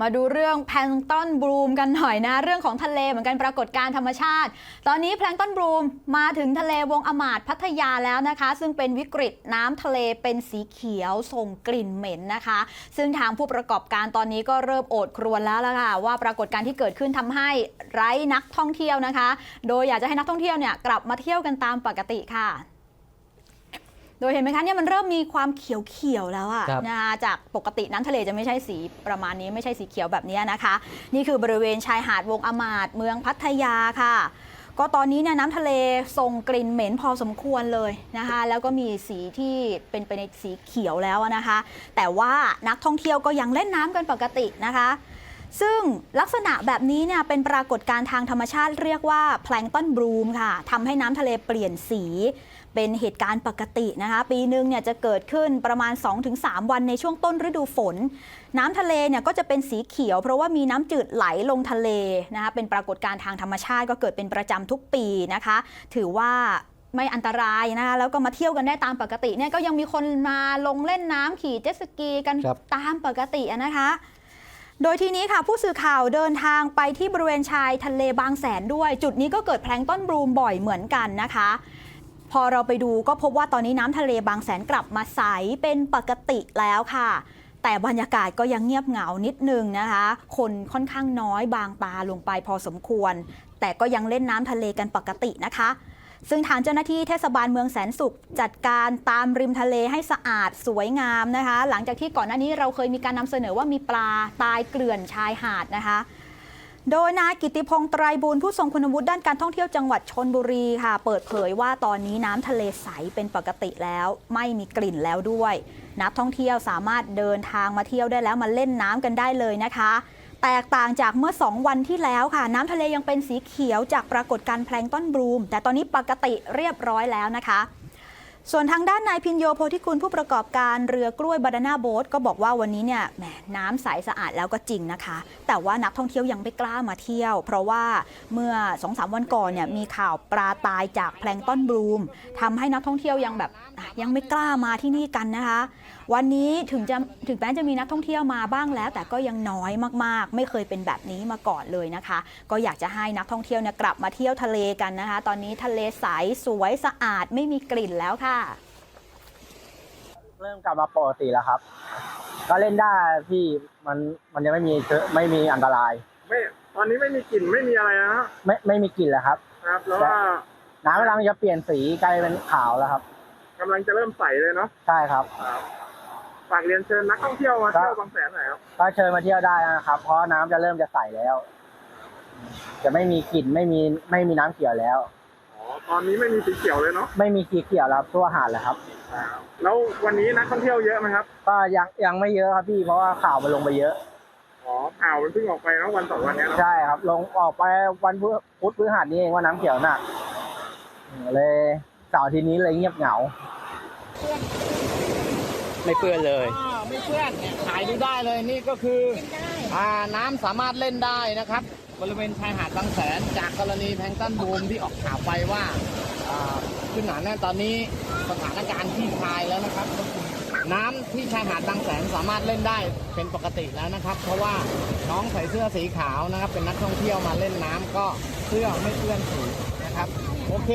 มาดูเรื่องแพลงต้นบลูมกันหน่อยนะ เรื่องของทะเลเหมือนกันปรากฏการธรรมชาติ ตอนนี้แพลงต้นบลูมมาถึงทะเลวงอมาดพัทยาแล้วนะคะ ซึ่งเป็นวิกฤตน้ำทะเลเป็นสีเขียวส่งกลิ่นเหม็นนะคะ ซึ่งทางผู้ประกอบการตอนนี้ก็เริ่มโอดครวญแล้วล่ะค่ะว่าปรากฏการที่เกิดขึ้นทำให้ไร้นักท่องเที่ยวนะคะ โดยอยากจะให้นักท่องเที่ยวเนี่ยกลับมาเที่ยวกันตามปกติค่ะ ดยเห็นไหมคะเนี่ยมันเริ่มมีความเขียวๆแล้วอะครับนะคะจากปกติน้ำทะเลจะไม่ใช่สีประมาณนี้ไม่ใช่สีเขียวแบบนี้นะคะ นี่คือบริเวณชายหาดวงอมาดเมืองพัทยาค่ะ ก็ตอนนี้เนี่ยน้ำทะเลส่งกลิ่นเหม็นพอสมควรเลยนะคะ แล้วก็มีสีที่เป็นไปในสีเขียวแล้วนะคะ แต่ว่านักท่องเที่ยวก็ยังเล่นน้ำกันปกตินะคะ ซึ่งลักษณะแบบนี้เนี่ยเป็นปรากฏการณ์ทางธรรมชาติเรียกว่าแพลงก์ต้นบลูมค่ะทำให้น้ำทะเลเปลี่ยนสี เป็นเหตุการณ์ปกตินะคะ ปีหนึ่งเนี่ยจะเกิดขึ้นประมาณ 2-3 วันในช่วงต้นฤดูฝน น้ำทะเลเนี่ยก็จะเป็นสีเขียว เพราะว่ามีน้ำจืดไหลลงทะเลนะคะเป็นปรากฏการณ์ทางธรรมชาติก็เกิดเป็นประจำทุกปีนะคะ ถือว่าไม่อันตรายนะคะแล้วก็มาเที่ยวกันได้ตามปกติเนี่ยก็ยังมีคนมาลงเล่นน้ำขี่เจ็ตสกีกันครับตามปกติอะนะคะ โดยทีนี้ค่ะผู้สื่อข่าวเดินทางไปที่บริเวณชายทะเลบางแสนด้วย จุดนี้ก็เกิดแพลงต้นบลูมบ่อยเหมือนกันนะคะ พอเราไปดูก็พบว่าตอนนี้น้ำทะเลบางแสนกลับมาใสเป็นปกติแล้วค่ะ แต่บรรยากาศก็ยังเงียบเหงานิดนึงนะคะ คนค่อนข้างน้อยบางตาลงไปพอสมควร แต่ก็ยังเล่นน้ำทะเลกันปกตินะคะ ซึ่งทางเจ้าหน้าที่เทศบาลเมืองแสนสุข จัดการตามริมทะเลให้สะอาดสวยงามนะคะ หลังจากที่ก่อนหน้านี้เราเคยมีการนำเสนอว่ามีปลาตายเกลื่อนชายหาดนะคะโดยนายกิติพงษ์ไตรบูรณ์ผู้ทรงคุณวุฒิด้านการท่องเที่ยวจังหวัดชนบุรีค่ะ เปิดเผยว่าตอนนี้น้ำทะเลใสเป็นปกติแล้ว ไม่มีกลิ่นแล้วด้วย นักท่องเที่ยวสามารถเดินทางมาเที่ยวได้แล้วมาเล่นน้ำกันได้เลยนะคะ แตกต่างจากเมื่อ 2 วันที่แล้วค่ะ น้ำทะเลยังเป็นสีเขียวจากปรากฏการณ์แพลงต้นบลูม แต่ตอนนี้ปกติเรียบร้อยแล้วนะคะ ส่วนทางด้านนายพินโยโพธิคุณผู้ประกอบการเรือกล้วยบานาน่าโบ๊ทก็บอกว่าวันนี้เนี่ยแหมน้ำใสสะอาดแล้วก็จริงนะคะ แต่ว่านักท่องเที่ยวยังไม่กล้ามาเที่ยว เพราะว่าเมื่อ2องสามวันก่อนเนี่ยมีข่าวปลาตายจากแพลงต้นบลูมทำให้นักท่องเที่ยวยังแบบยังไม่กล้ามาที่นี่กันนะคะ วันนี้ถึงจะถึงแม้จะมีนักท่องเที่ยวมาบ้างแล้ว แต่ก็ยังน้อยมากๆ ไม่เคยเป็นแบบนี้มาก่อนเลยนะคะ ก็อยากจะให้นักท่องเที่ยวเนี่ยกลับมาเที่ยวทะเลกันนะคะ ตอนนี้ทะเลใสสวยสะอาดไม่มีกลิ่นแล้วค่ะเริ่มกลับมาปกติแล้วครับ ก็เล่นได้พี่มันมันยังไม่มีเชื้อไม่มีอันตราย ไม่ ตอนนี้ไม่มีกลิ่นไม่มีอะไรนะฮะไม่ไม่มีกลิ่นแล้วครับ ครับ แล้วว่าน้ำกำลังจะเปลี่ยนสีกลายเป็นขาวแล้วครับกำลังจะเริ่มใสเลยเนาะใช่ครับครับฝากเรียนเชิญนักท่องเที่ยวมาครับเที่ยวบางแสนหน่อยครับก็เชิญมาเที่ยวได้นะครับ เพราะน้ำจะเริ่มจะใสแล้ว จะไม่มีกลิ่นไม่มีไม่มีน้ำเขียวแล้วอ๋อ ตอนนี้ไม่มีสีเขียวเลยเนาะไม่มีสีเขียวแล้วทั่วหาดเลยครับครับ แล้ววันนี้นักท่องเที่ยวเยอะไหมครับ ก็ยังยังไม่เยอะครับพี่เพราะว่าข่าวมันลงไปเยอะ อ๋อข่าวมันเพิ่งออกไปเนาะวันสองวันเนี้ยเนาะใช่ครับ ลงออกไปวันพฤพุธพฤหัสนี้เองว่าน้ำเขียวหนักอืมเลยเสาร์อาทีนี้เลยเงียบเหงา ไม่เปื้อนเลยอ่า ไม่เพื่อนเนี่ยถ่ายดูได้เลยนี่ก็คืออ่าน้ำสามารถเล่นได้นะครับ บริเวณชายหาดบางแสน จากกรณีแพลงก์ตันบูมที่ออกข่าวไปว่าอ่าขึ้นหนาแน่นตอนนี้สถานการณ์ที่คลายแล้วนะครับ น้ำที่ชายหาดบางแสนสามารถเล่นได้เป็นปกติแล้วนะครับ เพราะว่าน้องใส่เสื้อสีขาวนะครับ เป็นนักท่องเที่ยวมาเล่นน้ำก็เสื้อไม่เปื้อนสีนะครับ โอเค